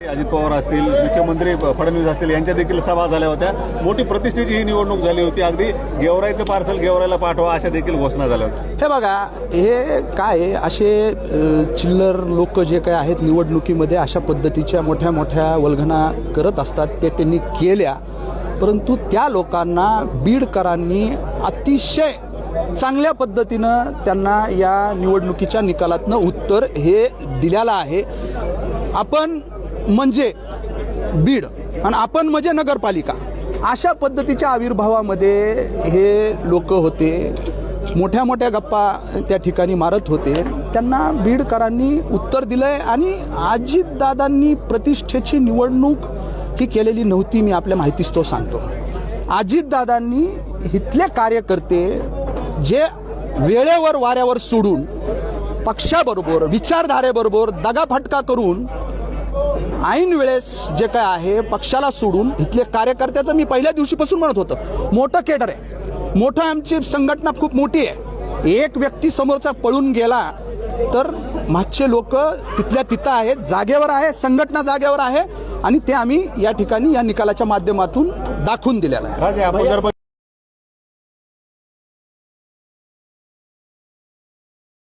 अजित पवार असतील मुख्यमंत्री फडणवीस असतील यांच्या देखील सभा झाल्या होत्या. मोठी प्रतिष्ठेची ही निवडणूक झाली होती. अगदी गेवराईचं पार्सल गेवराईला पाठवा अशा देखील घोषणा झाल्या होत्या. हे बघा हे काय असे चिल्लर लोक जे काय आहेत निवडणुकीमध्ये अशा पद्धतीच्या मोठ्या मोठ्या वल्गना करत असतात. ते त्यांनी केल्या. परंतु त्या लोकांना बीडकरांनी अतिशय चांगल्या पद्धतीनं त्यांना या निवडणुकीच्या निकालातनं उत्तर हे दिलेलं आहे. आपण म्हणजे बीड आणि आपण म्हणजे नगरपालिका. अशा पद्धतीच्या आविर्भावामध्ये हे लोक होते. मोठ्या मोठ्या गप्पा त्या ठिकाणी मारत होते. त्यांना बीडकरांनी उत्तर दिलंय आणि अजितदादांनी प्रतिष्ठेची निवडणूक ही केलेली नव्हती मी आपल्या माहितीच तो सांगतो. अजितदादांनी इथले कार्यकर्ते जे वेळेवर वाऱ्यावर सोडून पक्षाबरोबर विचारधारेबरोबर दगाफटका करून ऐन वेळेस जे काय आहे पक्षाला सोडून इथले कार्यकर्त्याचं मी पहिल्या दिवशीपासून म्हणत होतं मोठं केडर आहे. मोठं आमची संघटना खूप मोठी आहे. एक व्यक्ती समोरचा पळून गेला तर मागचे लोक तिथल्या तिथं आहेत जागेवर आहे संघटना जागेवर आहे आणि ते आम्ही या ठिकाणी या निकालाच्या माध्यमातून दाखवून दिलेलं आहे.